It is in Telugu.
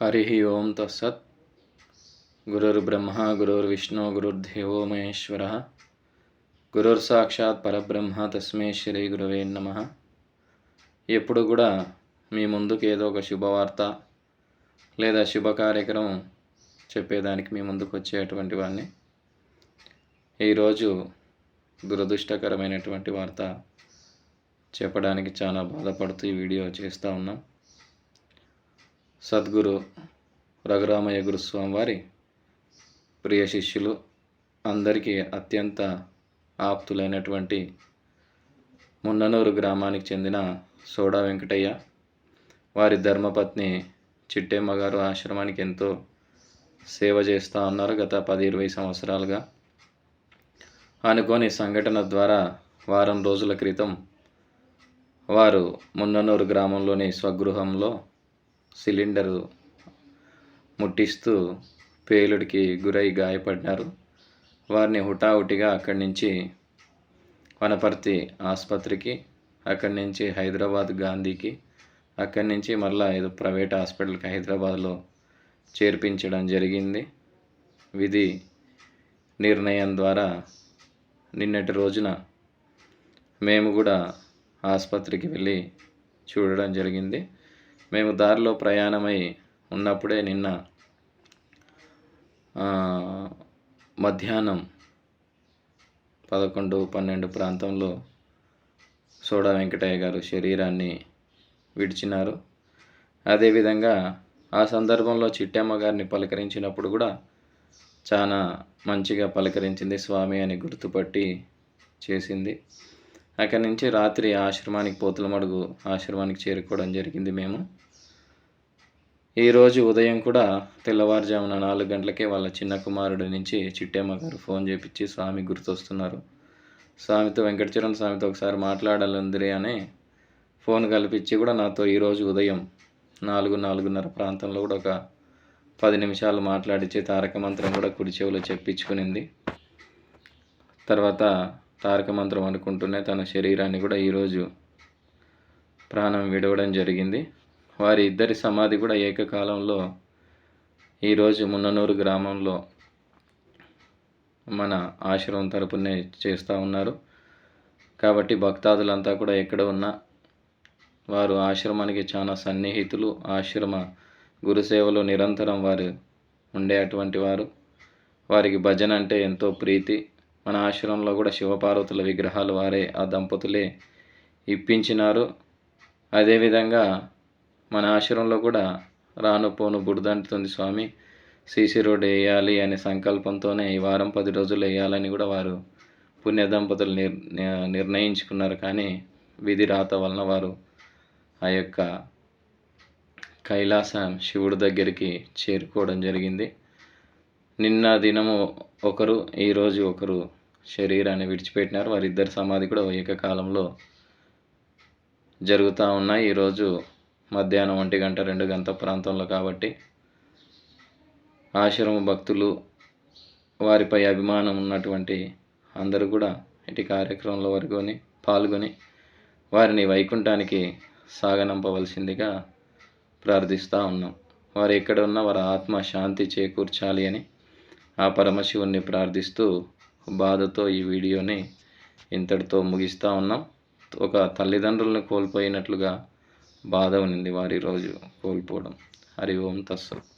హరి ఓం తత్సత్ గురుర్బ్రహ్మ గురుర్విష్ణు గురుర్దేవో మహేశ్వర గురుర్సాక్షాత్ పరబ్రహ్మ తస్మే శ్రీ గురువే నమ ఎప్పుడు కూడా మీ ముందుకు ఏదో ఒక శుభవార్త లేదా శుభ కార్యక్రమం చెప్పేదానికి మీ ముందుకు వచ్చేటువంటి వాడిని ఈరోజు దురదృష్టకరమైనటువంటి వార్త చెప్పడానికి చాలా బాధపడుతూ ఈ వీడియో చేస్తూ ఉన్నాం. సద్గురు రఘురామయ్య గురుస్వామి వారి ప్రియ శిష్యులు అందరికీ అత్యంత ఆప్తులైనటువంటి మున్ననూరు గ్రామానికి చెందిన సోడా వెంకటయ్య వారి ధర్మపత్ని చిట్టేమ్మ గారు ఆశ్రమానికి ఎంతో సేవ చేస్తూ ఉన్నారు గత పది ఇరవై సంవత్సరాలుగా. అనుకోని సంఘటన ద్వారా వారం రోజుల క్రితం వారు మున్ననూరు గ్రామంలోని స్వగృహంలో సిలిండరు ముట్టిస్తూ పేలుడికి గురై గాయపడ్డారు. వారిని హుటాహుటిగా అక్కడి నుంచి వనపర్తి ఆసుపత్రికి అక్కడి నుంచి హైదరాబాద్ గాంధీకి అక్కడి నుంచి మళ్ళీ ఏదో ప్రైవేట్ హాస్పిటల్కి హైదరాబాద్లో చేర్పించడం జరిగింది. విధి నిర్ణయం ద్వారా నిన్నటి రోజున మేము కూడా ఆసుపత్రికి వెళ్ళి చూడడం జరిగింది. మేము దారిలో ప్రయాణమై ఉన్నప్పుడే నిన్న మధ్యాహ్నం పదకొండు పన్నెండు ప్రాంతంలో సోడా వెంకటయ్య గారు శరీరాన్ని విడిచినారు. అదేవిధంగా ఆ సందర్భంలో చిట్టమ్మ గారిని పలకరించినప్పుడు కూడా చాలా మంచిగా పలకరించింది స్వామి అని గుర్తుపట్టి చేసింది. అక్కడి నుంచి రాత్రి ఆశ్రమానికి పోతులమడుగు ఆశ్రమానికి చేరుకోవడం జరిగింది మేము. ఈరోజు ఉదయం కూడా తెల్లవారుజామున నాలుగు గంటలకే వాళ్ళ చిన్న కుమారుడి నుంచి చిట్టేమ్మ గారు ఫోన్ చేపించి స్వామి గుర్తొస్తున్నారు. స్వామితో వెంకటచరణ్ స్వామితో ఒకసారి మాట్లాడాలందిరే అని ఫోన్ కల్పించి కూడా నాతో ఈరోజు ఉదయం నాలుగు నాలుగున్నర ప్రాంతంలో కూడా ఒక పది నిమిషాలు మాట్లాడిచ్చి తారక మంత్రం కూడా కుడిచేవులో చెప్పించుకునింది. తర్వాత తారక మంత్రం అనుకుంటూనే తన శరీరాన్ని కూడా ఈరోజు ప్రాణం విడవడం జరిగింది. వారి ఇద్దరి సమాధి కూడా ఏకకాలంలో ఈరోజు మున్ననూరు గ్రామంలో మన ఆశ్రమం తరపునే చేస్తూ ఉన్నారు. కాబట్టి భక్తాదులంతా కూడా ఎక్కడ ఉన్నా వారు ఆశ్రమానికి చాలా సన్నిహితులు. ఆశ్రమ గురుసేవలో నిరంతరం వారు ఉండే అటువంటి వారు. వారికి భజన అంటే ఎంతో ప్రీతి. మన ఆశ్రమంలో కూడా శివపార్వతుల విగ్రహాలు వారే ఆ దంపతులే ఇప్పించినారు. అదేవిధంగా మన ఆశ్రమంలో కూడా రాను పోను బుడిదంటుతుంది స్వామి. సీసీ రోడ్ వేయాలి అనే సంకల్పంతోనే ఈ వారం పది రోజులు వేయాలని కూడా వారు పుణ్య దంపతులు నిర్ నిర్ణయించుకున్నారు. కానీ విధి రాత వలన వారు ఆ యొక్క కైలాసం శివుడి దగ్గరికి చేరుకోవడం జరిగింది. నిన్న దినము ఒకరు ఈరోజు ఒకరు శరీరాన్ని విడిచిపెట్టినారు. వారిద్దరి సమాధి కూడా ఏకకాలంలో జరుగుతూ ఉన్నాయి. ఈరోజు మధ్యాహ్నం ఒంటి గంట రెండు గంట ప్రాంతంలో కాబట్టి ఆశ్రమ భక్తులు వారిపై అభిమానం ఉన్నటువంటి అందరూ కూడా ఇటు కార్యక్రమంలో వరకొని పాల్గొని వారిని వైకుంఠానికి సాగనంపవలసిందిగా ప్రార్థిస్తూ ఉన్నాం. వారు ఎక్కడ ఉన్నా వారి ఆత్మ శాంతి చేకూర్చాలి అని ఆ పరమశివుణ్ణి ప్రార్థిస్తూ బాధతో ఈ వీడియోని ఇంతటితో ముగిస్తూ ఉన్నాం. ఒక తల్లిదండ్రులను కోల్పోయినట్లుగా బాధ ఉన్నింది వారి రోజు కోల్పోవడం. హరి ఓం తస్సు